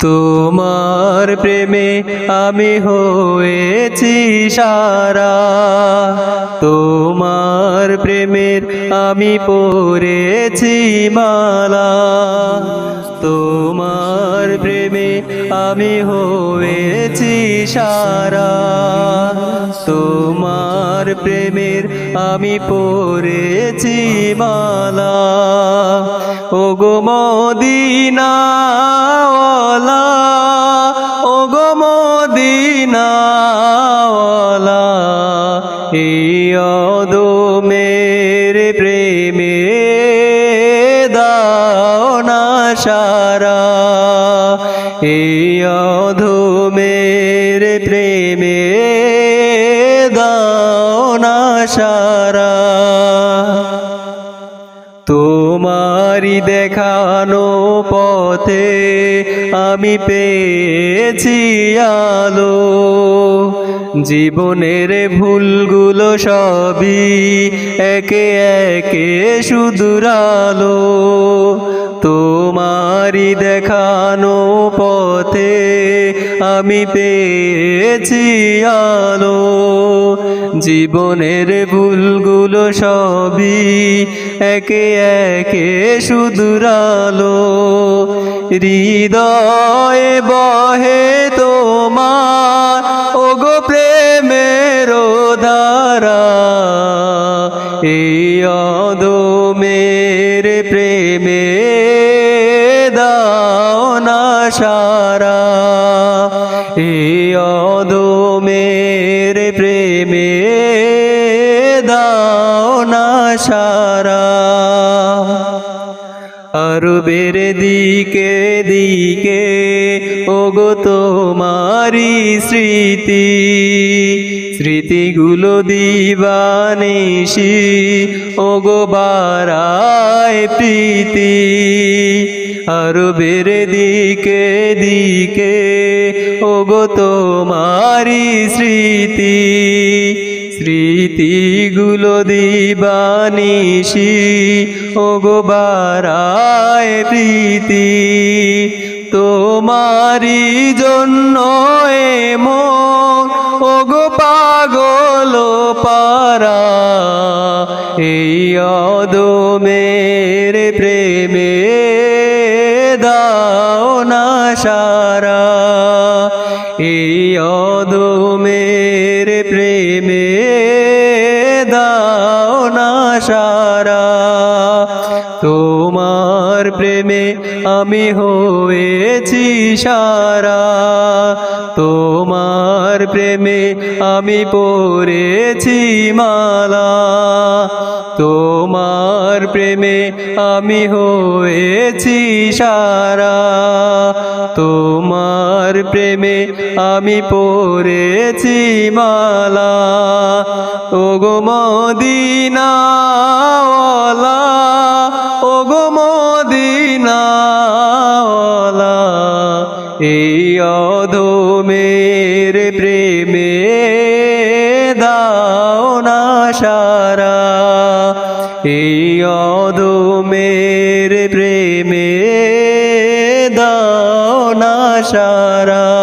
তোমার প্রেমে আমি হয়েছি সারা। তোমার প্রেমের আমি পড়েছি মালা। তোমার প্রেমে আমি হয়েছি সারা। তোমার প্রেমের আমি পড়েছি মালা। ও গো মদিনাওয়ালা মেরে প্রেমে দাও না সারা। মেরে প্রেমে দাও না সারা। তোমারি দেখানো পথে আমি পেয়েছি আলো। জীবনের ভুলগুলো সবই একে একে শুধরালো তোমারি দেখানো পথে আমি পেয়েছি আলো। জীবনের ভুলগুলো সবই একে একে শুধরালো। হৃদয়ে বহে তোমার, ওগো প্রেমের ধারা এই অদো মেরে প্রেমে দাও না সারা। এই অদো মেরে প্রেমে আরবের দিকে দিকে, ওগো তোমারি স্মৃতি। স্মৃতিগুলো দিবানিসি ওগো বারায় প্রীতি। আরবের দিকে দিকে, ওগো তোমারি স্মৃতি। স্মৃতিগুলো দিবানিসি ওগো বারায় প্রীতি তোমারি জন্য এমন, ওগো পাগল পারা, এই অদো মেরে প্রেমে দাও না সারা, এই দাও না সারা তোমার প্রেমে আমি হয়েছি সারা, তোমার প্রেমে আমি পড়েছি মালা, তোমার প্রেমে আমি হয়েছি সারা, তোমার প্রেমে আমি পড়েছি মালা। ওগো মদিনাওয়ালা, ওগো মদিনা এই অধমের প্রেমে দাও না সারা। এই অধমের প্রেমে দাও না সারা।